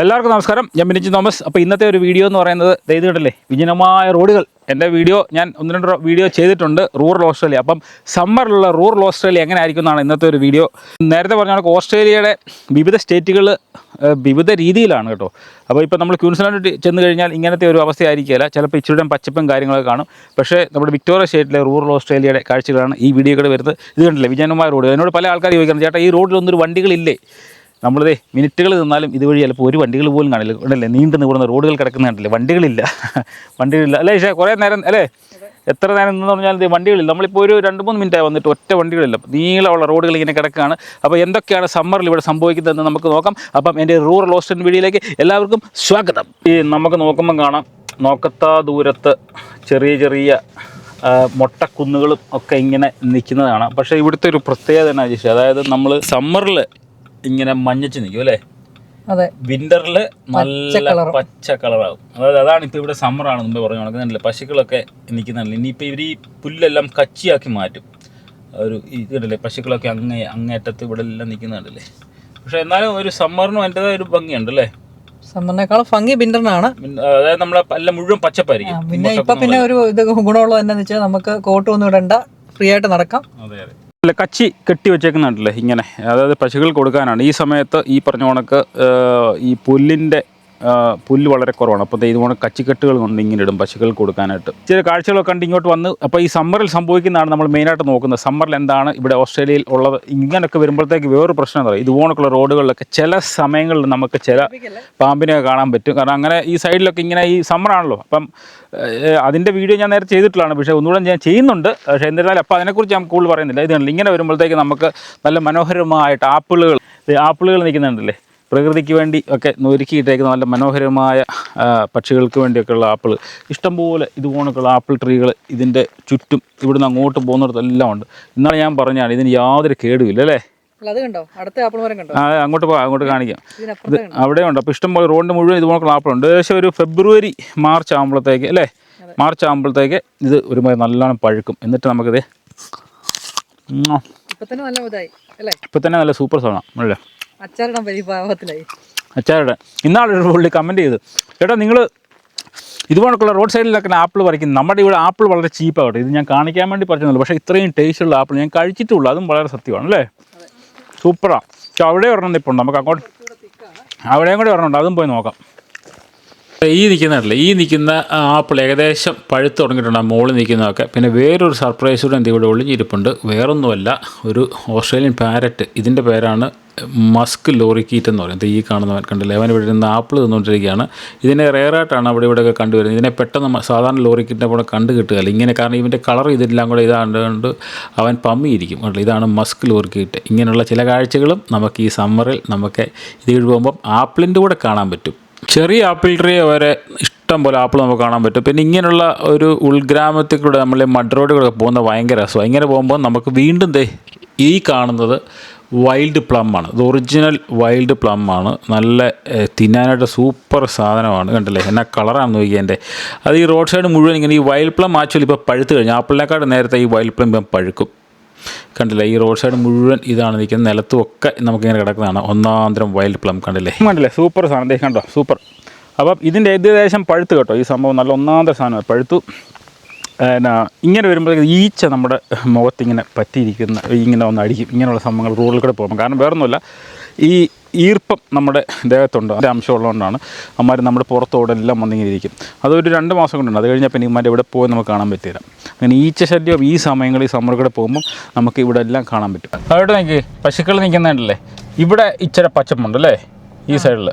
എല്ലാവർക്കും നമസ്കാരം. ഞാൻ ബിനിജി തോമസ്. അപ്പോൾ ഇന്നത്തെ ഒരു വീഡിയോ എന്ന് പറയുന്നത് ചെയ്ത് വിജനമായ റോഡുകൾ. എന്റെ വീഡിയോ ഞാൻ ഒന്ന് രണ്ട് വീഡിയോ ചെയ്തിട്ടുണ്ട്. റൂറൽ ഓസ്ട്രേലിയ അപ്പം സമ്മറിലുള്ള റൂറൽ ഓസ്ട്രേലിയ എങ്ങനെ ആയിരിക്കും എന്നാണ് ഇന്നത്തെ ഒരു വീഡിയോ നേരത്തെ പറഞ്ഞ കണക്ക് ഓസ്ട്രേലിയയുടെ വിവിധ സ്റ്റേറ്റുകൾ വിവിധ രീതിയിലാണ് കേട്ടോ. അപ്പോൾ ഇപ്പോൾ നമ്മൾ ക്യൂൻസ്ലാൻഡ് ചെന്ന് കഴിഞ്ഞാൽ ഇങ്ങനത്തെ ഒരു അവസ്ഥയായിരിക്കില്ല ചിലപ്പോൾ ഇച്ചിരിയുടെ പച്ചപ്പും കാര്യങ്ങളൊക്കെ കാണും. പക്ഷേ നമ്മുടെ വിക്ടോറിയ സ്റ്റേറ്റിലെ റൂറൽ ഓസ്ട്രേലിയയുടെ കാഴ്ചകളാണ് ഈ വീഡിയോ വരുന്നത്. ഇത് കണ്ടില്ലേ? വിജനമായ റോഡ് എന്നോട് പല ആൾക്കാർ ചോദിക്കുന്നത് ചേട്ടാ ഈ റോഡിലൊന്നും ഒരു വണ്ടികളില്ലേ? നമ്മളിതേ മിനിറ്റുകൾ നിന്നാലും ഇതുവഴി ചിലപ്പോൾ ഒരു വണ്ടികൾ പോലും കാണില്ല. ഉണ്ടല്ലേ നീണ്ടു നിവിടുന്ന റോഡുകൾ കിടക്കുന്ന കണ്ടില്ലേ? വണ്ടികളില്ല. വണ്ടികളില്ല. അല്ലേ പക്ഷേ കുറേ നേരം അല്ലേ? എത്ര നേരം എന്ന് പറഞ്ഞാൽ ഇത് വണ്ടികളില്ല. നമ്മളിപ്പോൾ ഒരു രണ്ട് മൂന്ന് മിനിറ്റായി വന്നിട്ട് ഒറ്റ വണ്ടികളില്ല. നീളമുള്ള റോഡുകൾ ഇങ്ങനെ കിടക്കുകയാണ്. അപ്പോൾ എന്തൊക്കെയാണ് സമ്മറിൽ ഇവിടെ സംഭവിക്കുന്നതെന്ന് നമുക്ക് നോക്കാം. അപ്പം എന്റെ റൂറൽ ഓസ്റ്റൻ വീഡിയോയിലേക്ക് എല്ലാവർക്കും സ്വാഗതം. ഈ നമുക്ക് നോക്കുമ്പം കാണാം. നോക്കത്താ ദൂരത്ത് ചെറിയ ചെറിയ മൊട്ടക്കുന്നുകളും ഒക്കെ ഇങ്ങനെ നിൽക്കുന്നതാണ്. പക്ഷേ ഇവിടുത്തെ ഒരു പ്രത്യേകത എന്നാ ചേച്ചി അതായത് നമ്മൾ സമ്മറിൽ ഇങ്ങനെ മഞ്ഞച്ച് നിൽക്കും അല്ലേ? അതെ. വിന്ററിൽ നല്ല പച്ച കളറാകും അതായത് അതാണ് ഇപ്പോൾ ഇവിടെ സമ്മറാണ് മുമ്പേ പറഞ്ഞു നടക്കുന്നില്ല പശുക്കളൊക്കെ നിൽക്കുന്നില്ല ഇനിയിപ്പോൾ ഇവർ ഈ പുല്ലെല്ലാം കച്ചിയാക്കി മാറ്റും. ഒരു ഇത് കണ്ടില്ലേ പശുക്കളൊക്കെ അങ്ങേ അങ്ങേറ്റത്ത് ഇവിടെ എല്ലാം നിൽക്കുന്നുണ്ടല്ലേ? പക്ഷെ എന്നാലും ഒരു സമ്മറിനും അതിന്റെതായ ഒരു ഭംഗിയുണ്ട് അല്ലേ? സമ്മറിനേക്കാളും ഭംഗി മിൻ- അതായത് നമ്മളെ എല്ലാം മുഴുവൻ പച്ചപ്പായിരിക്കും. പിന്നെ ഇപ്പൊ പിന്നെ ഒരു ഇത് ഗുണമുള്ളത് എന്താണെന്ന് വെച്ചാൽ നമുക്ക് കോട്ട് ഒന്നും ഇടണ്ട. ഫ്രീ ആയിട്ട് നടക്കാം. അതെ അതെ. അല്ല കച്ചി കെട്ടി വെച്ചേക്കുന്നുണ്ടല്ലേ ഇങ്ങനെ. അതായത് പശുക്കൾ കൊടുക്കാനാണ്. ഈ സമയത്ത് ഈ പറഞ്ഞ കണക്ക് ഈ പുല്ലിന്റെ പുല്ല് വളരെ കുറവാണ്. അപ്പോൾ ഇതുപോലെ കച്ചിക്കെട്ടുകൾ കൊണ്ട് ഇങ്ങനെ ഇടും പശുക്കൾക്ക് കൊടുക്കാനായിട്ട്. ചില കാഴ്ചകളൊക്കെ കണ്ട് ഇങ്ങോട്ട് വന്ന് അപ്പോൾ ഈ സമ്മറിൽ സംഭവിക്കുന്നതാണ് നമ്മൾ മെയിനായിട്ട് നോക്കുന്നത്. സമ്മറിൽ എന്താണ് ഇവിടെ ഓസ്ട്രേലിയയിൽ ഉള്ളത്? ഇങ്ങനെയൊക്കെ വരുമ്പോഴത്തേക്ക് വേറൊരു പ്രശ്നം എന്താ പറയുക? ഇതുപോലൊക്കെയുള്ള റോഡുകളിലൊക്കെ ചില സമയങ്ങളിൽ നമുക്ക് ചില പാമ്പിനെ കാണാൻ പറ്റും. കാരണം അങ്ങനെ ഈ സൈഡിലൊക്കെ ഇങ്ങനെ ഈ സമ്മറാണല്ലോ അപ്പം അതിന്റെ വീഡിയോ ഞാൻ നേരെ ചെയ്തിട്ടുള്ളതാണ്. പക്ഷേ ഒന്നുകൂടെ ഞാൻ ചെയ്യുന്നുണ്ട്. പക്ഷേ എന്നിരുന്നാലും അപ്പോൾ അതിനെക്കുറിച്ച് ഞാൻ കൂടുതൽ പറയുന്നില്ല. ഇതുണ്ടല്ലോ ഇങ്ങനെ വരുമ്പോഴത്തേക്ക് നമുക്ക് നല്ല മനോഹരമായിട്ട് ആപ്പിളുകൾ ആപ്പിളുകൾ നിൽക്കുന്നുണ്ടല്ലേ? പ്രകൃതിക്ക് വേണ്ടി ഒക്കെ ഒരുക്കിയിട്ടേക്കുന്ന നല്ല മനോഹരമായ പക്ഷികൾക്ക് വേണ്ടിയൊക്കെയുള്ള ആപ്പിൾ ഇഷ്ടംപോലെ ഇതുപോലൊക്കെയുള്ള ആപ്പിൾ ട്രീകൾ ഇതിന്റെ ചുറ്റും ഇവിടുന്ന് അങ്ങോട്ട് പോകുന്നിടത്തെല്ലാം ഉണ്ട്. ഇന്നാണ് ഞാൻ പറഞ്ഞാണ് ഇതിന് യാതൊരു കേടുമില്ല അല്ലേ? ആപ്പിൾ അങ്ങോട്ട് പോകാം അങ്ങോട്ട് കാണിക്കാം. അവിടെ ഉണ്ട്. അപ്പോൾ ഇഷ്ടംപോലെ റോഡിന്റെ മുഴുവൻ ഇതുപോലുള്ള ആപ്പിളുണ്ട് ഏകദേശം ഒരു ഫെബ്രുവരി മാർച്ച് ആകുമ്പോഴത്തേക്ക് അല്ലേ? മാർച്ച് ആകുമ്പോഴത്തേക്ക് ഇത് ഒരുമാതിരി നല്ലോണം പഴുക്കും. എന്നിട്ട് നമുക്കിത് ഇപ്പം തന്നെ നല്ല സൂപ്പർ സാധനം അല്ലേ? അച്ചാറിടാൻ വലിയ പാവത്തിലായി. ഇന്നാളൊരു പുള്ളി കമന്റ് ചെയ്തു. ചേട്ടാ നിങ്ങൾ ഇതുപോലുള്ള റോഡ് സൈഡിലൊക്കെ ആപ്പിൾ പറിക്കുന്നത് നമ്മുടെ ഇവിടെ ആപ്പിൾ വളരെ ചീപ്പാകട്ടെ ഇത് ഞാൻ കാണിക്കാൻ വേണ്ടി പറഞ്ഞതല്ല പക്ഷേ ഇത്രയും ടേസ്റ്റുള്ള ആപ്പിൾ ഞാൻ കഴിച്ചിട്ടുള്ളൂ. അതും വളരെ സത്യമാണ് അല്ലേ? സൂപ്പറാണ് പക്ഷെ അവിടെ ഒരെണ്ണം നിൽപ്പുണ്ട് നമുക്ക് അങ്ങോട്ട് അവിടെയും കൂടെ ഒരെണ്ണം ഉണ്ട്. അതും പോയി നോക്കാം. ഈ നിൽക്കുന്നതല്ലേ ഈ നിൽക്കുന്ന ആപ്പിൾ ഏകദേശം പഴുത്ത് തുടങ്ങിയിട്ടുണ്ട്. ആ മുകളിൽ നിൽക്കുന്നതൊക്കെ പിന്നെ വേറൊരു സർപ്രൈസ് കൂടെ എന്ത് ഇവിടെ ഒളിഞ്ഞിരിപ്പുണ്ട്. വേറൊന്നുമല്ല. ഒരു ഓസ്ട്രേലിയൻ പാരറ്റ് ഇതിന്റെ പേരാണ് മസ്ക് ലോറിക്കീറ്റ് എന്ന് പറയുന്നത് ഈ കാണുന്നവൻ കണ്ടില്ല? അവൻ ഇവിടെ നിന്ന് ആപ്പിൾ തിന്നുകൊണ്ടിരിക്കുകയാണ്. ഇതിനെ റെയറായിട്ടാണ് അവിടെ ഇവിടെയൊക്കെ കണ്ടുവരുന്നത്. ഇതിനെ പെട്ടെന്ന് സാധാരണ ലോറിക്കീറ്റിനെ കൂടെ കണ്ടു കിട്ടുകയില്ല. ഇങ്ങനെ കാരണം ഇതിന്റെ കളർ ഇതെല്ലാം കൂടെ ഇതാണ്ട് അവൻ പമ്മിയിരിക്കും കണ്ടില്ല ഇതാണ് മസ്ക് ലോറിക്കീറ്റ് ഇങ്ങനെയുള്ള ചില കാഴ്ചകളും നമുക്ക് ഈ സമ്മറിൽ നമുക്ക് ഇത് പോകുമ്പം ആപ്പിളിന്റെ കൂടെ കാണാൻ പറ്റും. ചെറിയ ആപ്പിൾ ട്രീ വരെ ഇഷ്ടം പോലെ ആപ്പിൾ നമുക്ക് കാണാൻ പറ്റും. പിന്നെ ഇങ്ങനെയുള്ള ഒരു ഉൾഗ്രാമത്തിൽ കൂടെ നമ്മൾ മഡ് റോഡിലൂടെ പോകുന്ന ഭയങ്കര രസമാണ്. ഇങ്ങനെ പോകുമ്പോൾ നമുക്ക് വീണ്ടും ദേ ഈ കാണുന്നത് വൈൽഡ് പ്ലം ആണ്. ഇത് ഒറിജിനൽ വൈൽഡ് പ്ലം ആണ്. നല്ല തിന്നാനായിട്ട് സൂപ്പർ സാധനമാണ്. കണ്ടില്ലേ? എന്നാ കളറാണെന്ന് നോക്കി എന്റെ. അത് ഈ റോഡ് സൈഡ് മുഴുവൻ ഇങ്ങനെ ഈ വൈൽഡ് പ്ലം ആക്ച്വലി ഇപ്പോൾ പഴുത്ത് കഴിഞ്ഞു. ആപ്പിളിനെക്കാട് നേരത്തെ ഈ വൈൽഡ് പ്ലം ഇപ്പം പഴുക്കും. കണ്ടില്ലേ? ഈ റോഡ് സൈഡ് മുഴുവൻ ഇതാണ് നിൽക്കുന്നത്. നിലത്തും ഒക്കെ നമുക്കിങ്ങനെ കിടക്കുന്നതാണ്. ഒന്നാന്തരം വൈൽഡ് പ്ലം കണ്ടില്ലേ? കണ്ടില്ലേ? സൂപ്പർ സാധനം. കണ്ടോ? സൂപ്പർ അപ്പം ഇതിന്റെ ഏകദേശം പഴുത്ത് കേട്ടോ. ഈ സംഭവം നല്ല ഒന്നാന്തര സാധനമാണ്. പഴുത്തു. എന്നാ ഇങ്ങനെ വരുമ്പോഴത്തേക്ക് ഈച്ച നമ്മുടെ മുഖത്തിങ്ങനെ പറ്റിയിരിക്കുന്ന ഇങ്ങനെ ഒന്ന് അടിക്കും. ഇങ്ങനെയുള്ള സംഭവങ്ങൾ റോഡിൽ കൂടെ പോകുമ്പോൾ കാരണം വേറൊന്നുമില്ല ഈ ഈർപ്പം നമ്മുടെ ദേഹത്തുണ്ട്. അതിന്റെ അംശം ഉള്ളതുകൊണ്ടാണ് അമ്മമാർ നമ്മുടെ പുറത്തോടെല്ലാം വന്നിങ്ങനെ ഇരിക്കും അതൊരു രണ്ട് മാസം കൊണ്ടുണ്ട്. അത് കഴിഞ്ഞാൽ പിന്നെ ഇമാർ ഇവിടെ പോയി നമുക്ക് കാണാൻ പറ്റില്ല. അങ്ങനെ ഈച്ച ശല്യം ഈ സമയങ്ങളിൽ ഈ സമ്മർ കൂടെ പോകുമ്പോൾ നമുക്ക് ഇവിടെ എല്ലാം കാണാൻ പറ്റും. അവിടെ നിങ്ങൾക്ക് പശുക്കൾ നിൽക്കുന്നുണ്ടല്ലേ ഇവിടെ ഇച്ചിരി പച്ചപ്പുണ്ട് അല്ലേ? ഈ സൈഡിൽ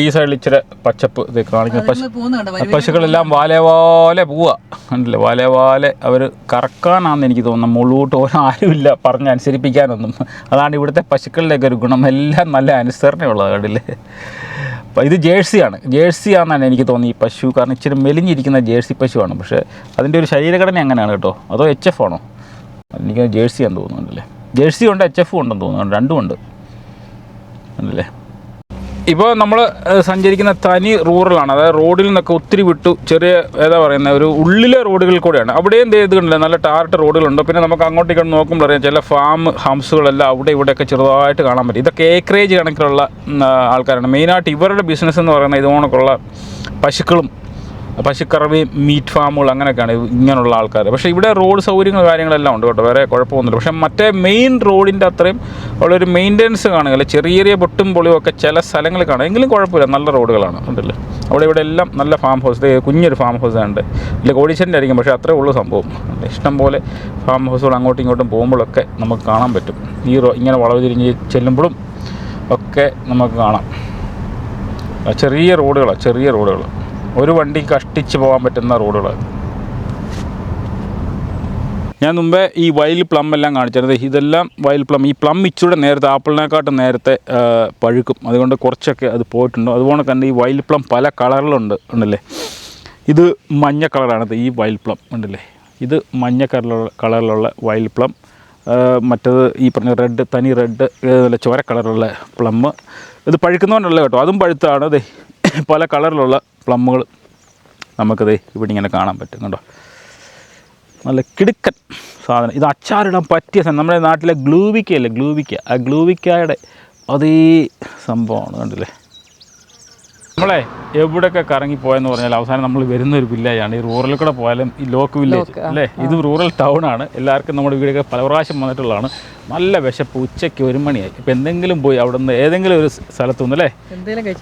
ഈ സൈഡിൽ ഇച്ചിരി പച്ചപ്പ് ഇത് കാണിക്കുന്നത് പശു പശുക്കളെല്ലാം വാലെ വാലെ പോവുക. കണ്ടില്ലേ? വാലെ വാലെ അവർ കറക്കാനാണെന്ന് എനിക്ക് തോന്നുന്നു. മുള്ളൂട്ട് ഓരോ ആരുമില്ല പറഞ്ഞ് അനുസരിപ്പിക്കാനൊന്നും. അതാണ് ഇവിടുത്തെ പശുക്കളുടെയൊക്കെ ഒരു ഗുണം. എല്ലാം നല്ല അനുസരണയുള്ളത് കണ്ടില്ലേ? അപ്പോൾ ഇത് ജേഴ്സിയാണ്. ജേഴ്സി ആണെന്നാണ് എനിക്ക് തോന്നി ഈ പശു. കാരണം ഇച്ചിരി മെലിഞ്ഞിരിക്കുന്ന ജേഴ്സി പശുവാണ്. പക്ഷേ അതിന്റെ ഒരു ശരീരഘടന അങ്ങനെയാണ് കേട്ടോ? അതോ എച്ച് എഫ് ആണോ? എനിക്ക് ജേഴ്സിയാണെന്ന് തോന്നുന്നുണ്ടല്ലേ ജേഴ്സി ഉണ്ട് എച്ച് എഫും ഉണ്ടെന്ന് തോന്നുന്നു. രണ്ടുമുണ്ട് ഉണ്ടല്ലേ ഇപ്പോൾ നമ്മൾ സഞ്ചരിക്കുന്ന തനി റൂറലാണ്. അതായത് റോഡിൽ നിന്നൊക്കെ ഒത്തിരി വിട്ടു ചെറിയ ഏതാ പറയുന്ന ഒരു ഉള്ളിലെ റോഡുകളിൽ കൂടെയാണ്. അവിടെയും ഇത് കണ്ടില്ല നല്ല ടാർട്ട് റോഡുകളുണ്ട്. പിന്നെ നമുക്ക് അങ്ങോട്ടേക്ക് ഇങ്ങോട്ട് നോക്കുമ്പോൾ അറിയാം ചില ഫാം ഹംസുകളെല്ലാം അവിടെ ഇവിടെയൊക്കെ ചെറുതായിട്ട് കാണാൻ പറ്റും. ഇതൊക്കെ ഏക്കറേജ് കണക്കിലുള്ള ആൾക്കാരാണ്. മെയിനായിട്ട് ഇവരുടെ ബിസിനസ് എന്ന് പറയുന്നത് ഇതുകൊണ്ടൊക്കെയുള്ള പശുക്കളും പശുക്കറവി മീറ്റ് ഫാമുകൾ അങ്ങനെയൊക്കെയാണ് ഇങ്ങനെയുള്ള ആൾക്കാർ പക്ഷേ ഇവിടെ റോഡ് സൗകര്യങ്ങൾ കാര്യങ്ങളെല്ലാം ഉണ്ട് കേട്ടോ വേറെ കുഴപ്പമൊന്നുമില്ല. പക്ഷേ മറ്റേ മെയിൻ റോഡിന്റെ അത്രയും ഉള്ളൊരു മെയിന്റെനൻസ് കാണുകയില്ല. ചെറിയ ചെറിയ പൊട്ടും പൊളിയും ഒക്കെ ചില സ്ഥലങ്ങളിൽ കാണുക എങ്കിലും കുഴപ്പമില്ല നല്ല റോഡുകളാണ് ഉണ്ടല്ലോ? അവിടെ ഇവിടെ എല്ലാം നല്ല ഫാം ഹൗസ് കുഞ്ഞൊരു ഫാം ഹൗസ് ഉണ്ട്. ഇല്ല കോടീശ്വരന്റെ ആയിരിക്കും പക്ഷേ അത്രേ ഉള്ളൂ സംഭവം. ഇഷ്ടം പോലെ ഫാം ഹൗസുകൾ അങ്ങോട്ടും ഇങ്ങോട്ടും പോകുമ്പോഴൊക്കെ നമുക്ക് കാണാൻ പറ്റും. ഈ റോ ഇങ്ങനെ വളവ് തിരിഞ്ഞ് ചെല്ലുമ്പോഴും ഒക്കെ നമുക്ക് കാണാം. ചെറിയ റോഡുകളാണ് ചെറിയ റോഡുകൾ ഒരു വണ്ടി കഷ്ടിച്ച് പോകാൻ പറ്റുന്ന റോഡുകൾ. ഞാൻ മുമ്പേ ഈ വയൽ പ്ലം എല്ലാം കാണിച്ചിരുന്നത്. ഇതെല്ലാം വയൽ പ്ലം. ഈ പ്ലം ഇച്ചൂടെ നേരത്തെ ആപ്പിളിനെക്കാട്ടും നേരത്തെ പഴുക്കും. അതുകൊണ്ട് കുറച്ചൊക്കെ അത് പോയിട്ടുണ്ട്. അതുപോലെ തന്നെ ഈ വയൽ പ്ലം പല കളറിലുണ്ട്. ഉണ്ടല്ലേ? ഇത് മഞ്ഞ കളറാണ് ഈ വയൽ പ്ലം. ഉണ്ടല്ലേ? ഇത് മഞ്ഞ കളറിലുള്ള കളറിലുള്ള വയൽ പ്ലം. മറ്റത് ഈ പറഞ്ഞ റെഡ് തനി റെഡ് നല്ല ചോര കളറുള്ള പ്ലം. ഇത് പഴുക്കുന്നതുകൊണ്ടല്ല കേട്ടോ. അതും പഴുത്താണ് അതെ പല കളറിലുള്ള പ്ലമ്മുകൾ നമുക്കത് ഇവിടെ ഇങ്ങനെ കാണാൻ പറ്റും കേട്ടോ നല്ല കിടുക്കൻ സാധനം. ഇത് അച്ചാറിടാൻ പറ്റിയ സാധനം. നമ്മുടെ നാട്ടിലെ ഗ്ലൂവിക്കയല്ലേ? ഗ്ലൂവിക്ക. ആ ഗ്ലൂവിക്കയുടെ അതേ സംഭവമാണ് കണ്ടില്ലേ? നമ്മളെ എവിടെയൊക്കെ കറങ്ങി പോയെന്ന് പറഞ്ഞാൽ അവസാനം നമ്മൾ വരുന്ന ഒരു വില്ലേജാണ് ഈ റൂറൽ കൂടെ പോയാലും ഈ ലോക്ക് വില്ലേജ് അല്ലേ? ഇത് റൂറൽ ടൗൺ ആണ്. എല്ലാവർക്കും നമ്മുടെ വീടൊക്കെ പല പ്രാവശ്യം വന്നിട്ടുള്ളതാണ്. നല്ല വിശപ്പ് ഉച്ചയ്ക്ക് ഒരു മണിയായി. ഇപ്പം എന്തെങ്കിലും പോയി അവിടെ നിന്ന് ഏതെങ്കിലും ഒരു സ്ഥലത്തു നിന്ന് അല്ലേ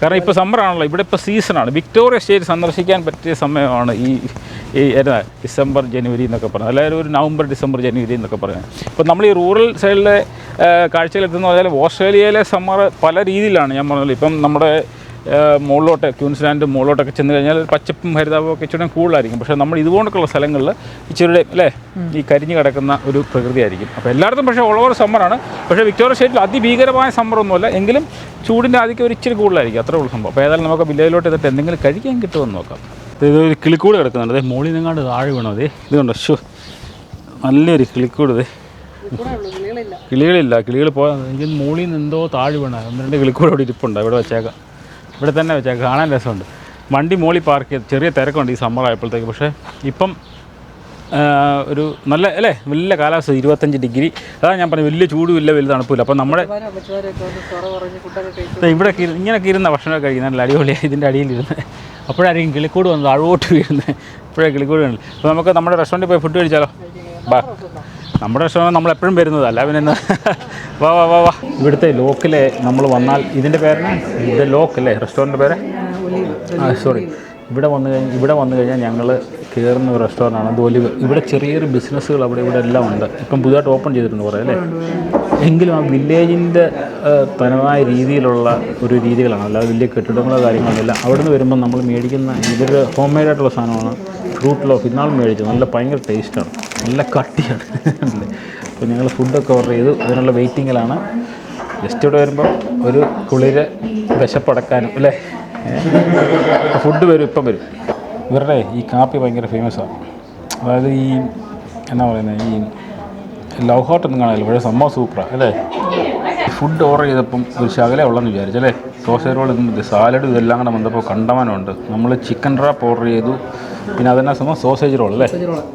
കാരണം ഇപ്പോൾ സമ്മറാണല്ലോ ഇവിടെ ഇപ്പോൾ സീസണാണ് വിക്ടോറിയ സ്റ്റേറ്റ് സന്ദർശിക്കാൻ പറ്റിയ സമയമാണ് ഈ ഈ ഡിസംബർ ജനുവരി എന്നൊക്കെ പറഞ്ഞത്. അതായത് ഒരു നവംബർ ഡിസംബർ ജനുവരി എന്നൊക്കെ പറയുന്നത് ഇപ്പോൾ നമ്മൾ ഈ റൂറൽ സൈഡിലെ കാഴ്ചയിലെത്തുന്ന പറഞ്ഞാൽ ഓസ്ട്രേലിയയിലെ സമ്മർ പല രീതിയിലാണ് ഞാൻ പറഞ്ഞത്. ഇപ്പം നമ്മുടെ മുകളിലോട്ട് ക്യൂൻസ്ലാൻഡ് മുകളിലോട്ടൊക്കെ ചെന്ന് കഴിഞ്ഞാൽ പച്ചപ്പും ഹരിതാപവും ഒക്കെ ഇച്ചിരി കൂടുതലായിരിക്കും. പക്ഷേ നമ്മൾ ഇതുപോലൊക്കെയുള്ള സ്ഥലങ്ങളിൽ ഇച്ചിരി അല്ലേ? ഈ കരിഞ്ഞു കിടക്കുന്ന ഒരു പ്രകൃതിയായിരിക്കും. അപ്പോൾ എല്ലായിടത്തും പക്ഷേ ഓൾ ഓവർ സമ്മറാണ് പക്ഷേ വിക്ടോറിയ സ്റ്റേറ്റിൽ അതിഭീകരമായ സമ്മറൊന്നുമല്ല എങ്കിലും ചൂടിന്റെ ആദ്യം ഒരു ഇച്ചിരി കൂടുതലായിരിക്കും. അത്രേ ഉള്ളൂ സംഭവം. അപ്പോൾ ഏതായാലും നമുക്ക് വില്ലേജിലോട്ട് എത്തിയിട്ട് എന്തെങ്കിലും കഴിക്കാൻ കിട്ടുമെന്ന് നോക്കാം. ഇത് ഒരു കിളിക്കൂട് കിടക്കുന്നുണ്ട്. അതെ മോളിൽ നിങ്ങാണ്ട് താഴെ വീണോ. അതെ ഇത് കണ്ടോ? ഷോ നല്ലൊരു കിളിക്കൂട് ഇതേ കിളികളില്ല. കിളികളില്ല. കിളികൾ പോയാൽ എനിക്ക് മുകളിൽ നിന്ന് എന്തോ താഴെ വീണ. ഒന്ന് രണ്ട് കിളിക്കൂടെ ഇവിടെ ഇരിപ്പുണ്ട്. ഇവിടെ വെച്ചേക്കാം. ഇവിടെ തന്നെ വെച്ചാൽ കാണാൻ രസമുണ്ട്. വണ്ടി മോളി പാർക്ക് ചെയ്ത് ചെറിയ തിരക്കുണ്ട് ഈ സമ്മർ ആയപ്പോഴത്തേക്ക്. പക്ഷേ ഇപ്പം ഒരു നല്ല അല്ലേ? വലിയ കാലാവസ്ഥ ഇരുപത്തഞ്ച് ഡിഗ്രി. അതാണ് ഞാൻ പറഞ്ഞത് വലിയ ചൂടും ഇല്ല വലിയ തണുപ്പില്ല അപ്പം നമ്മുടെ ഇവിടെ ഇങ്ങനെയൊക്കെ ഇരുന്ന ഭക്ഷണമൊക്കെ കഴിക്കുന്ന നല്ല അടിപൊളിയായി. ഇതിന്റെ അടിയിലിരുന്ന് അപ്പോഴായിരിക്കും കിളിക്കൂട് വന്നത് അഴവോട്ട് വീഴുന്നത്. ഇപ്പോഴേ കിളിക്കൂട് വീണത് അപ്പോൾ നമുക്ക് നമ്മുടെ റെസ്റ്റോറന്റിൽ പോയി ഫുഡ് കഴിച്ചാലോ? ബാ. നമ്മുടെ റെസ്റ്റോറന്റ് നമ്മൾ എപ്പോഴും വരുന്നതല്ല അല്ല പിന്നെ വാ വാ വാ വാ. ഇവിടുത്തെ ലോക്കിലെ നമ്മൾ വന്നാൽ ഇതിന്റെ പേരാണ് ഇത് ലോക്കല്ലേ റെസ്റ്റോറന്റ് പേര്? ആ സോറി ഇവിടെ വന്നു കഴിഞ്ഞാൽ ഇവിടെ വന്നു കഴിഞ്ഞാൽ ഞങ്ങൾ കയറുന്ന ഒരു റെസ്റ്റോറന്റാണ് അത് ഒലിവ് ഇവിടെ ചെറിയൊരു ബിസിനസ്സുകൾ അവിടെ ഇവിടെ എല്ലാം ഉണ്ട്. ഇപ്പം പുതുതായിട്ട് ഓപ്പൺ ചെയ്തിട്ടുണ്ട് കുറേ അല്ലേ? എങ്കിലും ആ വില്ലേജിന്റെ തനതായ രീതിയിലുള്ള ഒരു രീതികളാണ്. അല്ലാതെ വലിയ കെട്ടിടങ്ങളോ കാര്യങ്ങളൊന്നുമില്ല അവിടെ നിന്ന് വരുമ്പോൾ നമ്മൾ മേടിക്കുന്ന ഇതൊരു ഹോം മെയ്ഡ് ആയിട്ടുള്ള സാധനമാണ് ഫ്രൂട്ട് ലോഫ് ഇന്നാൾ മേടിച്ചു. നല്ല ഭയങ്കര ടേസ്റ്റാണ് നല്ല കട്ടിയാണ്. അപ്പോൾ ഞങ്ങൾ ഫുഡൊക്കെ ഓർഡർ ചെയ്തു. അതിനുള്ള വെയിറ്റിങ്ങിലാണ് ജസ്റ്റ് ഇവിടെ വരുമ്പോൾ ഒരു കുളിര് വിശപ്പടക്കാനും അല്ലേ? ഫുഡ് വരും ഇപ്പം വരും. ഇവരുടെ ഈ കാപ്പി ഭയങ്കര ഫേമസാണ് അതായത് ഈ എന്നാ പറയുന്നത് ഈ ലവ് ഹോട്ട് ഒന്നും കാണില്ല പക്ഷേ സംഭവം സൂപ്പറാണ് അല്ലേ? ഫുഡ് ഓർഡർ ചെയ്തപ്പം ഒരു ശകലേ ഉള്ളെന്ന് വിചാരിച്ചു അല്ലേ? സോസേജ് റോൾ ഇതും സാലഡ് ഇതെല്ലാം കൂടെ വന്നപ്പോൾ കണ്ടമാനമുണ്ട്. നമ്മൾ ചിക്കൻ റാപ്പ് ഓർഡർ ചെയ്തു. പിന്നെ അതെന്നാ സംഭവം? സോസേജ് റോൾ അല്ലേ?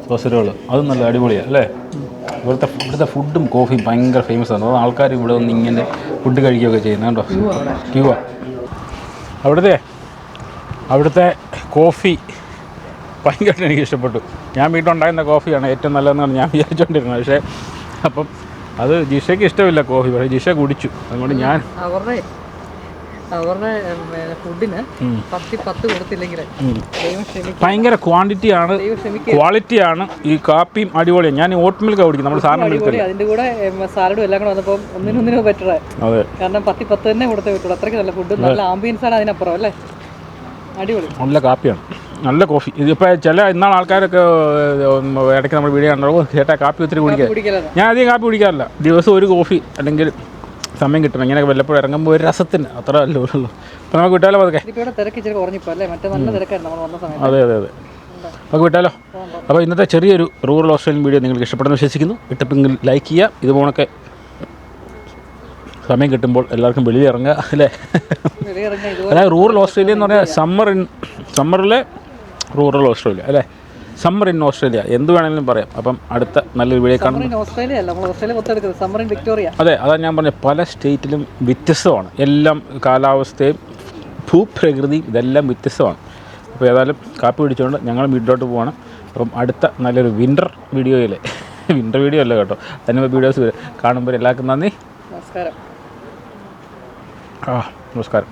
സോസേജ് റോൾ അതും നല്ല അടിപൊളിയാണ് അല്ലേ? ഇവിടുത്തെ ഇവിടുത്തെ ഫുഡും കോഫിയും ഭയങ്കര ഫേമസ് ആണ്. അത് ആൾക്കാർ ഇവിടെ വന്ന് ഇങ്ങനെ ഫുഡ് കഴിക്കുകയൊക്കെ ചെയ്യുന്നത് കേട്ടോ ക്യൂവാ. അവിടുത്തെ അവിടുത്തെ കോഫി ഭയങ്കരമായിട്ട് എനിക്ക് ഇഷ്ടപ്പെട്ടു. ഞാൻ വീട്ടിലുണ്ടായിരുന്ന കോഫിയാണ് ഏറ്റവും നല്ലതെന്നാണ് ഞാൻ വിചാരിച്ചുകൊണ്ടിരുന്നത് പക്ഷേ അപ്പം അത് ജിഷയ്ക്ക് ഇഷ്ടമില്ല കോഫി. പക്ഷേ ജിഷ കുടിച്ചു. അതുകൊണ്ട് ഞാൻ അവരുടെ അവരുടെ ഫുഡിന് പത്തി പത്ത് കൊടുത്തില്ലെങ്കിൽ ഭയങ്കര ക്വാണ്ടിറ്റി ആണ് ക്വാളിറ്റി ആണ് ഈ കാപ്പിയും അടിപൊളിയാണ് ഞാൻ ഓട്ട് മിൽക്ക് കുടിക്കും നമ്മൾ മിൽക്കല്ല അതിന്റെ കൂടെ സാലഡും എല്ലാം കൂടെ വന്നപ്പോൾ ഒന്നിനൊന്നിനും ബെറ്റർ അതെ. കാരണം പത്തി പത്ത് തന്നെ കൊടുത്തേ അത്രയ്ക്ക് നല്ല ഫുഡ് നല്ല ആംബിയൻസ് ആണ് അതിനപ്പുറം അല്ലേ? അടിപൊളി. നല്ല കാപ്പിയാണ്. നല്ല കോഫി. ഇതിപ്പോൾ ചില ഇന്നാൾ ആൾക്കാരൊക്കെ ഇടയ്ക്ക് നമ്മൾ വീഡിയോ കണ്ടോ ചേട്ടാ കാപ്പി ഒത്തിരി കുടിക്കുക കുടിക്കലാണ് ഞാൻ അധികം കാപ്പി കുടിക്കാറില്ല. ദിവസം ഒരു കോഫി അല്ലെങ്കിൽ സമയം കിട്ടണം. ഇങ്ങനെയൊക്കെ വല്ലപ്പോഴും ഇറങ്ങുമ്പോൾ ഒരു രസത്തിന്. അത്ര അല്ലേ ഉള്ളൂ. അപ്പോൾ നമുക്ക് വിട്ടാലോ അതൊക്കെ അതെ അതെ അതെ. നമുക്ക് വിട്ടാലോ? അപ്പോൾ ഇന്നത്തെ ചെറിയൊരു റൂറൽ ഓസ്ട്രേലിയൻ വീഡിയോ നിങ്ങൾക്ക് ഇഷ്ടപ്പെടുന്ന വിശ്വസിക്കുന്നു. ഇട്ടപ്പെങ്കിൽ ലൈക്ക് ചെയ്യുക. ഇതുപോലൊക്കെ സമയം കിട്ടുമ്പോൾ എല്ലാവർക്കും വെളിയിൽ ഇറങ്ങുക അല്ലേ? അതായത് റൂറൽ ഓസ്ട്രേലിയ എന്ന് പറഞ്ഞാൽ സമ്മർ സമ്മറിലെ റൂറൽ ഓസ്ട്രേലിയ അല്ലേ? സമ്മർ ഇൻ ഓസ്ട്രേലിയ എന്ത് വേണമെങ്കിലും പറയാം. അപ്പം അടുത്ത നല്ലൊരു വീഡിയോ കാണും സമ്മർ ഇൻ ഓസ്ട്രേലിയ അല്ല നമ്മൾ ഓസ്ട്രേലിയ മൊത്തം എടുക്കുന്നത്. സമ്മർ ഇൻ വിക്ടോറിയ അതെ അതാണ് ഞാൻ പറഞ്ഞത് പല സ്റ്റേറ്റിലും വ്യത്യസ്തമാണ്. എല്ലാം കാലാവസ്ഥയും ഭൂപ്രകൃതിയും ഇതെല്ലാം വ്യത്യസ്തമാണ്. അപ്പോൾ ഏതായാലും കാപ്പി പിടിച്ചുകൊണ്ട് ഞങ്ങൾ വീട്ടിലോട്ട് പോവാണ്. അപ്പം അടുത്ത നല്ലൊരു വിന്റർ വീഡിയോയിൽ വിന്റർ വീഡിയോ അല്ല കേട്ടോ. അതിന് വീഡിയോസ് കാണുമ്പോൾ എല്ലാവർക്കും നന്ദി. നമസ്കാരം. ആ നമസ്കാരം.